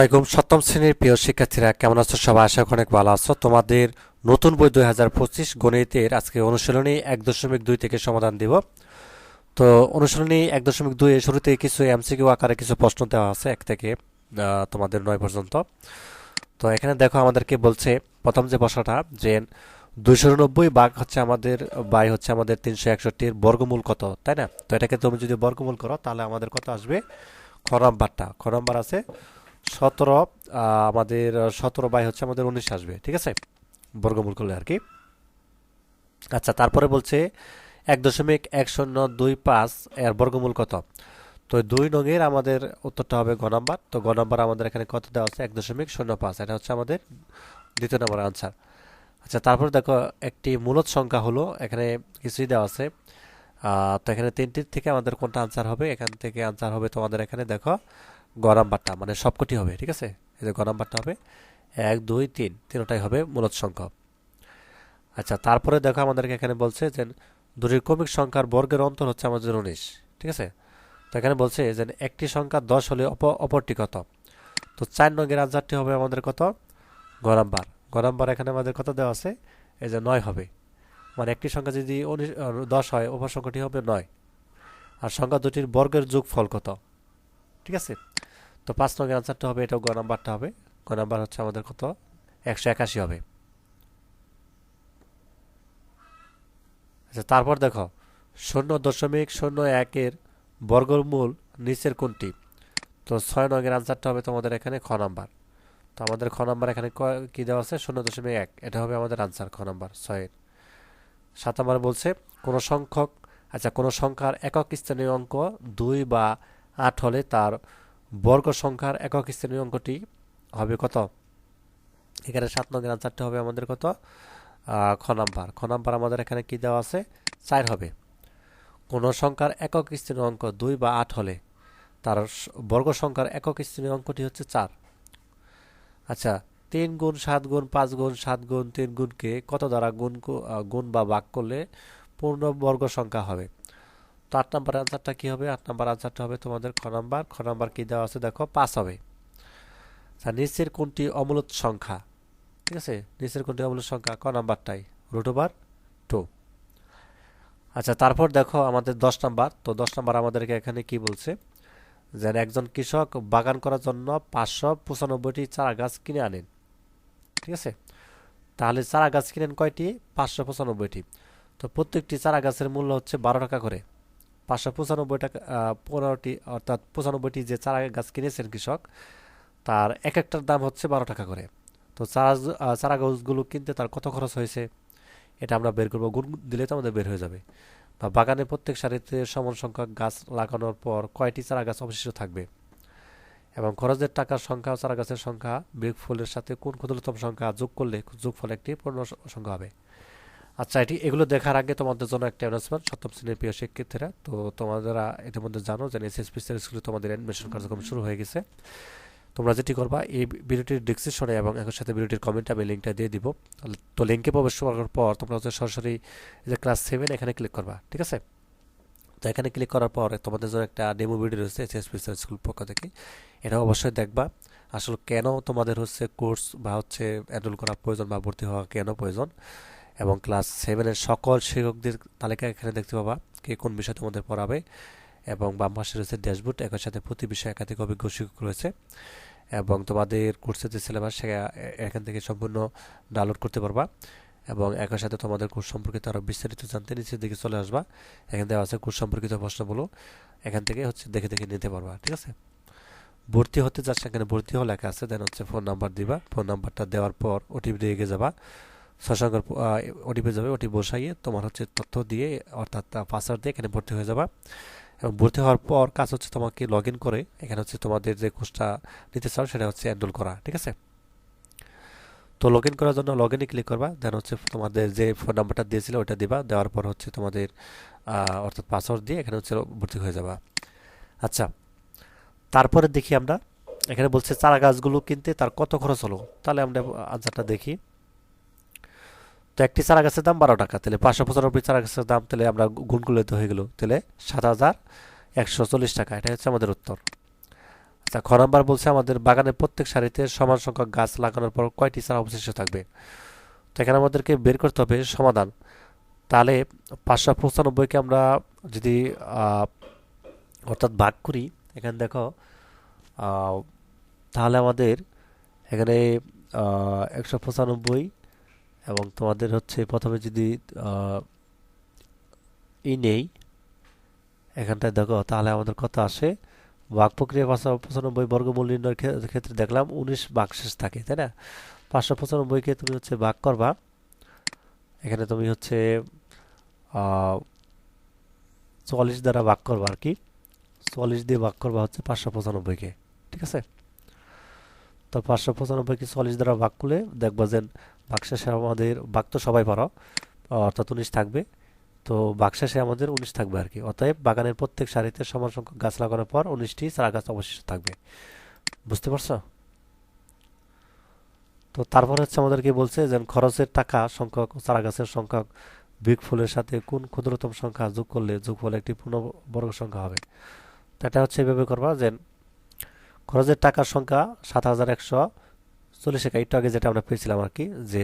আসসালামাইকুম সপ্তম শ্রেণির প্রিয় শিক্ষার্থীরা, কেমন আছো সবাই? আশা অনেক ভালো আছো। তোমাদের নতুন বই দুই হাজার পঁচিশ গণিতের আজকে অনুশীলনী এক দশমিক দুই থেকে সমাধান দিব। তো অনুশীলনী এক দশমিক দুই শুরুতে কিছু এমসিকিউ আকারে কিছু প্রশ্ন দেওয়া আছে, এক থেকে তোমাদের নয় পর্যন্ত। তো এখানে দেখো আমাদেরকে বলছে, প্রথম যে প্রশ্নটা, যে দুইশো নব্বই বাঘ হচ্ছে আমাদের, বাই হচ্ছে আমাদের তিনশো একষট্টির বর্গমূল কত, তাই না? তো এটাকে তুমি যদি বর্গমূল করো, তাহলে আমাদের কত আসবে? খ নাম্বারটা। খ নাম্বার আছে সতেরো আমাদের সতেরো বাই হচ্ছে আমাদের উনিশ আসবে, ঠিক আছে? বর্গমূল করলে আর কি। আচ্ছা তারপরে বলছে এক দশমিক এক শূন্য দুই পাঁচ, এর বর্গমূল কত? তো দুই নঙের আমাদের উত্তরটা হবে গ নাম্বার। তো গ নাম্বার আমাদের এখানে কত দেওয়া আছে? এক দশমিক শূন্য পাঁচ, এটা হচ্ছে আমাদের দ্বিতীয় নম্বর আনসার আচ্ছা তারপর দেখো একটি মূলত সংখ্যা হলো, এখানে কিছুই দেওয়া আছে। তো এখানে তিনটির থেকে আমাদের কোনটা আনসার হবে? এখান থেকে আনসার হবে তোমাদের এখানে, দেখো গ নাম্বারটা মানে সবকটি হবে, ঠিক আছে? এই যে গ নাম্বারটা হবে, এক, দুই, তিন, তিনটাই হবে মূলত সংখ্যা আচ্ছা তারপরে দেখো আমাদেরকে এখানে বলছে যে দুটির ক্রমিক সংখ্যার বর্গের অন্তর হচ্ছে আমাদের উনিশ, ঠিক আছে? তো এখানে বলছে যে একটি সংখ্যা দশ হলে অপ- অপরটি কত? তো চার নঙ্গের আনসারটি হবে আমাদের কত? গ নাম্বার গ নাম্বার এখানে আমাদের কত দেওয়া আছে? এই যে নয় হবে। মানে একটি সংখ্যা যদি উনিশ দশ হয় অপর সংখ্যাটি হবে নয়। আর সংখ্যা দুটির বর্গের যোগফল কত? ঠিক আছে? তো পাঁচ নঙ্গের আনসারটা হবে, এটাও গ নাম্বারটা হবে। গ নাম্বার হচ্ছে আমাদের কত? একশো একাশি হবে। আচ্ছা তারপর দেখো, শূন্য দশমিক শূন্য একের বর্গমূল নিচের কোনটি? তো ছয় নঙ্গের আনসারটা হবে তোমাদের এখানে খ নাম্বার। তো আমাদের খ নাম্বার এখানে কি দেওয়া আছে? শূন্য দশমিক এক। এটা হবে আমাদের আনসার খ নাম্বার ছয়ের সাত নাম্বার বলছে, কোনো সংখ্যক আচ্ছা কোনো সংখ্যার একক স্থানীয় অঙ্ক দুই বা আট হলে তার বর্গ সংখ্যার একক স্থানীয় অঙ্কটি হবে কত? এখানে সাত নঙ্গের আনসারটা হবে আমাদের কত? খ নাম্বার। খ নাম্বার আমাদের এখানে কি দেওয়া আছে? চার হবে। কোন সংখ্যার একক স্থানীয় অঙ্ক দুই বা আট হলে তার বর্গ সংখ্যার একক স্থানীয় অঙ্কটি হচ্ছে চার। আচ্ছা তিন গুণ সাত গুণ পাঁচ গুণ সাত গুণ তিন গুণকে কত দ্বারা গুণ গুণ বা ভাগ করলে পূর্ণ বর্গ সংখ্যা হবে? তো আট নাম্বার আনসারটা কী হবে? আট নাম্বার আনসারটা হবে তোমাদের খ নাম্বার। খ নাম্বার কী দেওয়া আছে? দেখো, পাঁচ হবে। আচ্ছা নিচের কোনটি অমূলত সংখ্যা? ঠিক আছে? নিচের কোনটি অমূলত সংখ্যা? ক নাম্বারটাই? রুট ওভার টু আচ্ছা তারপর দেখো আমাদের দশ নাম্বার। তো দশ নাম্বার আমাদেরকে এখানে কি বলছে? যে একজন কৃষক বাগান করার জন্য পাঁচশো পঁচানব্বইটি চারা গাছ কিনে আনেন। ঠিক আছে? তাহলে চারা গাছ কিনেন কয়টি? পাঁচশো পঁচানব্বইটি। তো প্রত্যেকটি চারা গাছের মূল্য হচ্ছে বারো টাকা করে। পাঁচশো পঁচানব্বই টাকা পনেরোটি, অর্থাৎ পঁচানব্বইটি যে চারা গাছ কিনেছেন কৃষক, তার এক একটার দাম হচ্ছে বারো টাকা করে। তো চারা চারা গাছগুলো কিনতে তার কত খরচ হয়েছে, এটা আমরা বের করব। গুণ দিলে তো আমাদের বের হয়ে যাবে। বা বাগানে প্রত্যেক সারিতে সমান সংখ্যক গাছ লাগানোর পর কয়টি চারা গাছ অবশিষ্ট থাকবে? এবং খরচের টাকার সংখ্যা চারা গাছের সংখ্যা বিয়োগফলের সাথে কোন ক্ষুদ্রতম সংখ্যা যোগ করলে যোগফল একটি পূর্ণ সংখ্যা হবে? আচ্ছা এটি এগুলো দেখার আগে তোমাদের জন্য একটা অ্যানাউন্সমেন্ট সপ্তম শ্রেণির প্রিয় শিক্ষার্থীরা তো তোমাদেরা ইতিমধ্যে জানো যে এসএসপি স্কুলে তোমাদের অ্যাডমিশন কার্যক্রম শুরু হয়ে গেছে। তোমরা যেটি করবা এই ভিডিওটির ডিসক্রিপশনে এবং একই সাথে ভিডিওটির কমেন্টে আমি লিঙ্কটা দিয়ে দিব। তো লিঙ্কে প্রবেশ করার পর তোমরা হচ্ছে সরাসরি যে ক্লাস সেভেন এখানে ক্লিক করবা ঠিক আছে? তো এখানে ক্লিক করার পর তোমাদের জন্য একটা ডেমো ভিডিও রয়েছে এসএসপি স্কুল পক্ষ থেকে। এটা অবশ্যই দেখবা আসলে কেন তোমাদের হচ্ছে কোর্স বা হচ্ছে এনরোল করা প্রয়োজন বা ভর্তি হওয়া কেন প্রয়োজন। এবং ক্লাস সেভেনের সকল শিক্ষকদের তালিকা এখানে দেখতে পাবা কে কোন বিষয় তোমাদের পড়াবে এবং বাম পাশে রয়েছে ড্যাশবোর্ড একই সাথে প্রতি বিষয়ে একাধিক অভিজ্ঞ শিক্ষক রয়েছে এবং তোমাদের কোর্সের যে সিলেবাস এ- এখান থেকে সম্পূর্ণ ডাউনলোড করতে পারবা এবং একই সাথে তোমাদের কোর্স সম্পর্কিত আরও বিস্তারিত জানতে নিচের দিকে চলে আসবা। এখানে দেওয়া আছে কোর্স সম্পর্কিত প্রশ্নগুলো। এখান থেকে হচ্ছে দেখে দেখে নিতে পারবা, ঠিক আছে? ভর্তি হতে যাচ্ছে, এখানে ভর্তি হওয়া লেখা আছে দেন হচ্ছে ফোন নাম্বার দিবা। ফোন নাম্বারটা দেওয়ার পর ওটিপি দিয়ে এগিয়ে যাবা। সসংখ্যার ওটিপি যাবে, ওটি বসাইয়ে তোমার হচ্ছে তথ্য দিয়ে, অর্থাৎ পাসওয়ার্ড দিয়ে এখানে ভর্তি হয়ে যাবা। এবং ভর্তি হওয়ার পর কাজ হচ্ছে তোমাকে লগ ইন করে, এখানে হচ্ছে তোমাদের যে কোর্সটা নিতে চাও, সেটা হচ্ছে এনরোল করা, ঠিক আছে? তো লগ ইন করার জন্য লগ ইনে ক্লিক করবা দেন হচ্ছে তোমাদের যে ফোন নাম্বারটা দিয়েছিল ওটা দিবা, দেওয়ার পর হচ্ছে তোমাদের অর্থাৎ পাসওয়ার্ড দিয়ে এখানে হচ্ছে ভর্তি হয়ে যাবা। আচ্ছা তারপরে দেখি আমরা, এখানে বলছে চারা গাছগুলো কিনতে তার কত খরচ হলো? তাহলে আমরা আনসারটা দেখি। তো একটি চারা গাছের দাম বারো টাকা, তাহলে পাঁচশো পঁচানব্বই চারা গাছের দাম তাহলে আমরা গুণ করলে তো হয়ে গেল, তাহলে সাত হাজার একশো চল্লিশ টাকা এটা হচ্ছে আমাদের উত্তর। আচ্ছা খ নাম্বার বলছে আমাদের বাগানের প্রত্যেক সারিতে সমান সংখ্যক গাছ লাগানোর পর কয়টি চারা অবশিষ্ট থাকবে? তো এখানে আমাদেরকে বের করতে হবে সমাধান। তাহলে পাঁচশো পঁচানব্বইকে আমরা যদি অর্থাৎ ভাগ করি, এখানে দেখো তাহলে আমাদের এখানে একশো পঁচানব্বই এবং তোমাদের হচ্ছে প্রথমে যদি ই নেই, এখানটায় দেখো, তাহলে আমাদের কত আসে। ভাগ প্রক্রিয়া পাঁচশো পঁচানব্বই বর্গমূল নির্ণয়ের ক্ষেত্রে দেখলাম উনিশ বাকশেষ থাকে, তাই না? পাঁচশো পঁচানব্বইকে তুমি হচ্ছে ভাগ করবা। এখানে তুমি হচ্ছে চল্লিশ দ্বারা ভাগ করবা আর কি। চল্লিশ দিয়ে ভাগ করবা হচ্ছে পাঁচশো পঁচানব্বইকে ঠিক আছে? তো পাঁচশো পঁচানব্বইকে চল্লিশ দ্বারা ভাগ করলে দেখবা যে বাকশেষে আমাদের ভাগ তো সবাই পারো অর্থাৎ উনিশ থাকবে। তো বাকশেষে আমাদের উনিশ থাকবে আর কি। অতএব বাগানের প্রত্যেক সারিতে সমান সংখ্যক গাছ লাগানোর পর উনিশটি চারা গাছ অবশিষ্ট থাকবে। বুঝতে পারছ? তো তারপর হচ্ছে আমাদেরকে বলছে যে খরচের টাকা সংখ্যক, চারা গাছের সংখ্যক, বিগ ফুলের সাথে কোন ক্ষুদ্রতম সংখ্যা যোগ করলে যোগ যোগফল একটি পূর্ণবর্গ সংখ্যা হবে? তো এটা হচ্ছে এভাবে করবা যে খরচের টাকার সংখ্যা সাত হাজার একশো চল্লিশ টাকা একটু আগে যেটা আমরা পেয়েছিলাম আর কি, যে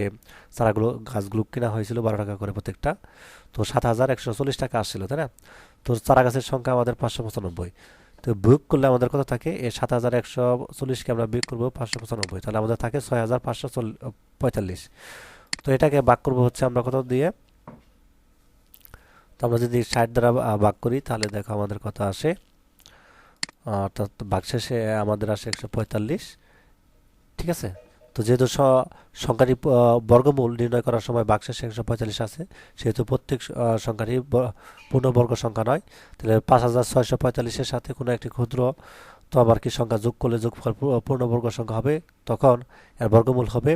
চারাগুলো, গাছগুলো কেনা হয়েছিল বারো টাকা করে প্রত্যেকটা, তো সাত হাজার একশো চল্লিশ টাকা আসছিল, তাই না? তো চারা গাছের সংখ্যা আমাদের পাঁচশো পঁচানব্বই। তো বিয়োগ করলে আমাদের কত থাকে? এই সাত হাজার একশো চল্লিশকে আমরা বিয়োগ করব পাঁচশো পঁচানব্বই, তাহলে আমাদের থাকে ছয় হাজার পাঁচশো পঁয়তাল্লিশ। তো এটাকে ভাগ করব হচ্ছে আমরা কত দিয়ে? তো আমরা যদি ষাট দ্বারা ভাগ করি, তাহলে দেখো আমাদের কত আসে? অর্থাৎ ভাগশেষে আমাদের আসে একশো পঁয়তাল্লিশ, ঠিক আছে? তো যেহেতু সংখ্যাটি বর্গমূল নির্ণয় করার সময় বাক্সের একশো পঁয়তাল্লিশ আছে, সেহেতু প্রত্যেক সংখ্যাটি পূর্ণবর্গ সংখ্যা নয়। তাহলে পাঁচ হাজার ছয়শো পঁয়তাল্লিশের সাথে কোনো একটি ক্ষুদ্র তো আবার কি সংখ্যা যোগ করলে যোগফল পূর্ণবর্গ সংখ্যা হবে তখন এর বর্গমূল হবে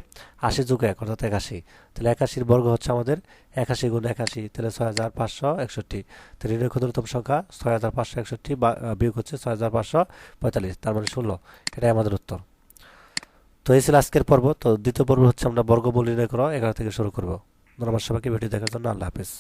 আশি যোগ এক, অর্থাৎ একাশি। তাহলে একাশির বর্গ হচ্ছে আমাদের একাশি গুণ একাশি, তাহলে ছয় হাজার পাঁচশো একষট্টি। তাহলে ঋণের ক্ষুদ্রতম সংখ্যা ছয় হাজার পাঁচশো একষট্টি বা বিয়োগ হচ্ছে ছয় হাজার পাঁচশো পঁয়তাল্লিশ, তার মানে ষোলো। এটাই আমাদের উত্তর। তো এই ছিল আজকের পর্ব। তো দ্বিতীয় পর্ব হচ্ছে আমরা বর্গমূল নির্ণয় করো এগারো থেকে শুরু করব। ধন্যবাদ সবাইকে, ভিডিও দেখার জন্য আল্লাহ হাফেজ।